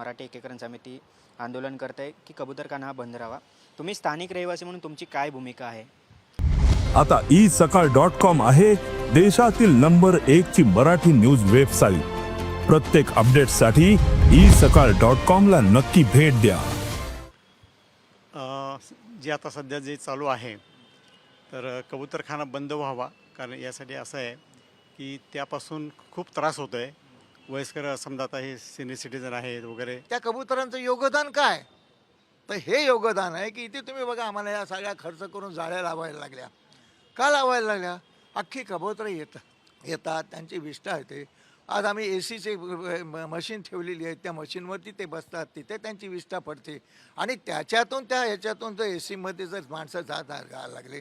मराठी एकीकरण समिती आंदोलन करत आहे की कबूतरखाना हा बंद राहावा. तुम्ही स्थानिक रहिवासी म्हणून तुमची काय भूमिका आहे? आता ई सकाळ डॉट कॉम आहे देशातील नंबर एक ची मराठी न्यूज वेबसाईट. प्रत्येक अपडेटसाठी ई सकाळ डॉट कॉम ला नक्की भेट द्या. जे आता सध्या जे चालू आहे तर कबूतरखाना बंद व्हावा. कारण यासाठी असं आहे की त्यापासून खूप त्रास होतो आहे वयस्कर समजा आता हे सिनियर सिटीजन आहेत वगैरे. त्या कबुतरांचं योगदान काय? तर हे योगदान आहे की इथे तुम्ही बघा आम्हाला या सगळ्या खर्च करून जाळ्या लावायला लागल्या. का लावायला लागल्या? अख्खी कबूतर येतात येतात त्यांची विष्ठा येते आज आम्ही ए सीचे मशीन ठेवलेली आहे त्या मशीनवरती ते बसतात तिथे त्यांची विष्ठा पडते. आणि त्याच्यातून त्या ह्याच्यातून जर ए सीमध्ये जर माणसं जात राहायला लागले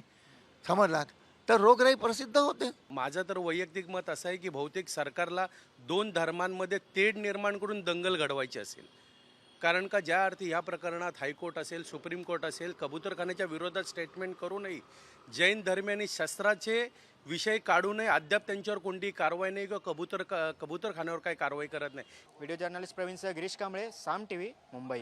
समजलात? तर रोगराई प्रसिद्ध होते. माझं तर वैयक्तिक मत असं आहे की बहुतेक सरकारला दोन धर्मांमध्ये तेढ निर्माण करून दंगल घडवायची असेल. कारण का ज्या अर्थी या प्रकरणात हायकोर्ट असेल सुप्रीम कोर्ट असेल कबूतरखान्याच्या विरोधात स्टेटमेंट करू नये जैन धर्मियांनी शस्त्राचे विषय काढू नये अद्याप त्यांच्यावर कोणतीही कारवाई नाही किंवा कबूतर कबूतरखान्यावर काही कारवाई करत नाही. व्हिडिओ जर्नलिस्ट प्रवीणसह गिरीश कांबळे साम टी व्ही मुंबई.